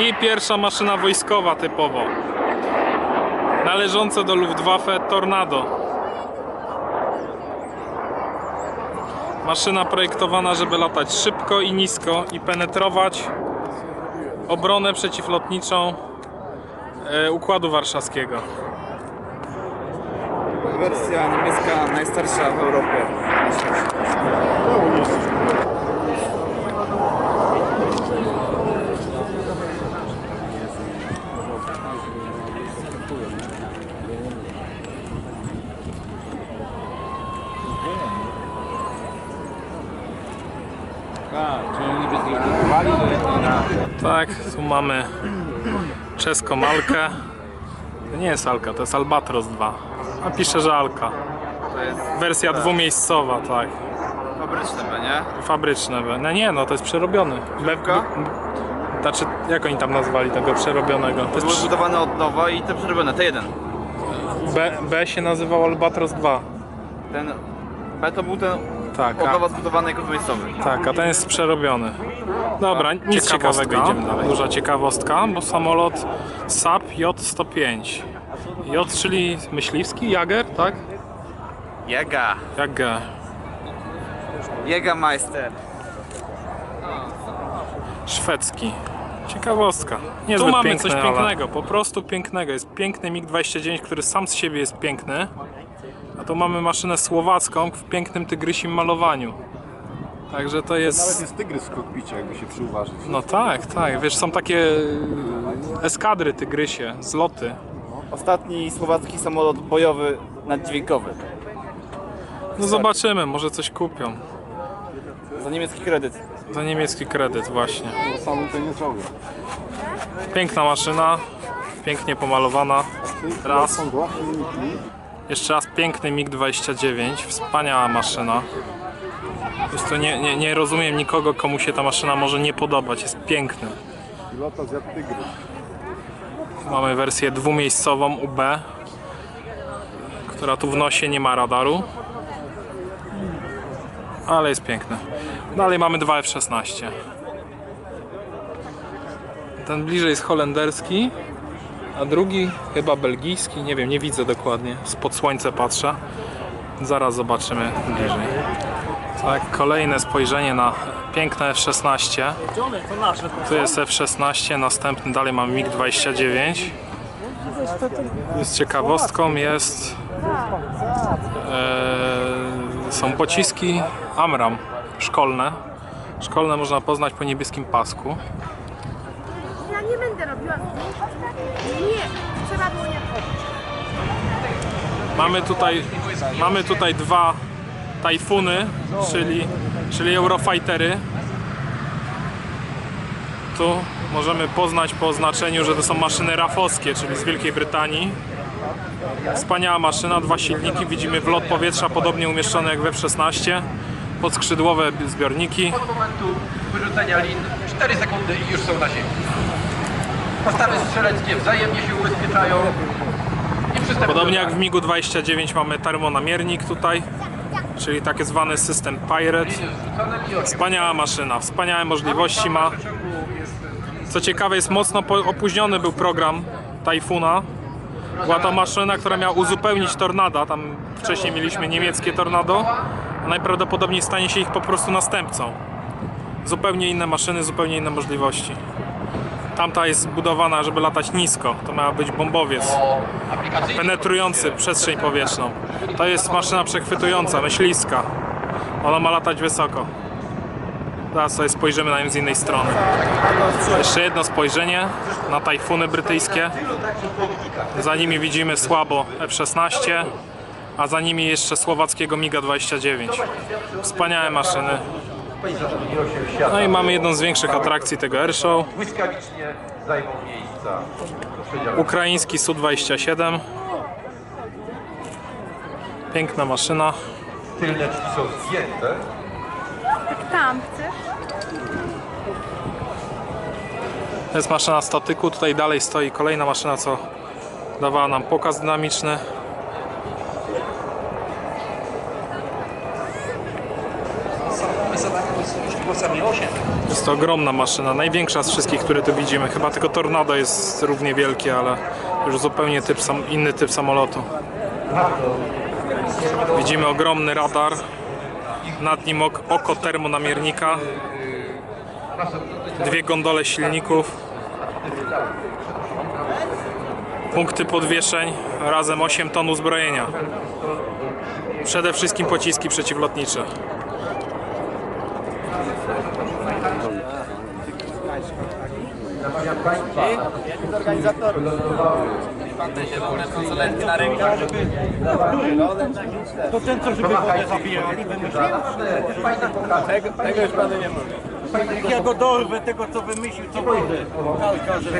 I pierwsza maszyna wojskowa typowo. Należąca do Luftwaffe Tornado. Maszyna projektowana, żeby latać szybko i nisko i penetrować obronę przeciwlotniczą e, Układu Warszawskiego. Wersja niemiecka najstarsza w Europie. Tak, czyli oni wyzdrowali do jednej na... Tak, tu mamy czeską Alkę. To nie jest Alka, to jest Albatros 2. A pisze, że Alka. To jest Wersja dwumiejscowa, tak. fabryczne, B, nie? Fabryczne. No nie, no to jest przerobiony. Lewka? Znaczy, jak oni tam nazwali tego przerobionego? To Były jest zbudowane od nowa i te przerobione, T1. B, B się nazywał Albatros 2. Ten B to był ten Tak, od a, nowa zbudowany jako dwumiejscowy. tak, a ten jest przerobiony. Dobra, nic ciekawego, idziemy dalej. Duża ciekawostka, bo samolot SAP J-105. J, czyli myśliwski, Jager, tak? Jega. Jager. Jägermeister. Szwedzki. Ciekawostka. Niezbyt tu mamy piękny, coś ale- pięknego, po prostu pięknego. Jest piękny MiG-29, który sam z siebie jest piękny. A tu mamy maszynę słowacką w pięknym tygrysim malowaniu. Także to Nawet jest... jest tygrys w kokpicie, jakby się przyuważyć. No tak, tak. Wiesz, są takie eskadry tygrysie, zloty. Ostatni słowacki samolot bojowy naddźwiękowy. No zobaczymy, może coś kupią. Za niemiecki kredyt. Za niemiecki kredyt właśnie. Bo sam to nie zrobię. Piękna maszyna, pięknie pomalowana. Raz. Są dwa silniki. Jeszcze raz piękny MiG-29, wspaniała maszyna. Wiesz co, nie, nie, nie rozumiem nikogo, komu się ta maszyna może nie podobać, jest piękny. Pilota zjadł tygrys. Mamy wersję dwumiejscową UB, która tu w nosie nie ma radaru. Ale jest piękny. Dalej mamy dwa F-16. Ten bliżej jest holenderski, a drugi chyba belgijski, nie wiem, nie widzę dokładnie. Spod słońca patrzę. Zaraz zobaczymy bliżej. Tak, kolejne spojrzenie na piękne F-16. Tu jest F-16, następny dalej mam MiG-29. Z ciekawostką jest e, są pociski Amram szkolne. Szkolne można poznać po niebieskim pasku. Nie trzeba było nie. Mamy tutaj, mamy tutaj dwa tajfuny, czyli, czyli Eurofightery. Tu możemy poznać po oznaczeniu, że to są maszyny rafowskie, czyli z Wielkiej Brytanii. Wspaniała maszyna, dwa silniki, widzimy wlot powietrza podobnie umieszczony jak we F-16. Podskrzydłowe zbiorniki. Od momentu wyrzucenia lin 4 sekundy i już są na ziemi. Postawy strzeleckie wzajemnie się ubezpieczają i przystępują Podobnie jak w MiGu 29 mamy termonamiernik tutaj, czyli tak zwany system Pirate. Wspaniała maszyna, wspaniałe możliwości ma. Co ciekawe, jest mocno opóźniony był program Tajfuna. Była to maszyna, która miała uzupełnić Tornada. Tam wcześniej mieliśmy niemieckie Tornado, a najprawdopodobniej stanie się ich po prostu następcą. Zupełnie inne maszyny, zupełnie inne możliwości. Tamta jest zbudowana, żeby latać nisko. To miała być bombowiec penetrujący przestrzeń powietrzną. To jest maszyna przechwytująca, myśliwska. Ona ma latać wysoko. Teraz sobie spojrzymy na nią z innej strony. Jeszcze jedno spojrzenie na tajfuny brytyjskie. Za nimi widzimy słabo F-16, a za nimi jeszcze słowackiego MiGa-29. Wspaniałe maszyny. No i mamy jedną z większych atrakcji tego airshow. Błyskawicznie zajmą miejsca. Ukraiński Su-27. Piękna maszyna. Tylne drzwi są zdjęte. Tam chcesz? To jest maszyna statyku. Tutaj dalej stoi kolejna maszyna, co dawała nam pokaz dynamiczny. My zadamy głosami 8. Jest to ogromna maszyna, największa z wszystkich, które tu widzimy. Chyba tylko Tornado jest równie wielkie, ale już zupełnie typ sam, inny typ samolotu. Widzimy ogromny radar, nad nim ok, oko termonamiernika, dwie gondole silników, punkty podwieszeń, razem 8 ton uzbrojenia. Przede wszystkim pociski przeciwlotnicze. To ten, co żeby wodę zabijali, Tego już panu nie mówię. jak ja go dorwę, tego co wymyślił, co wodę. Cały każdy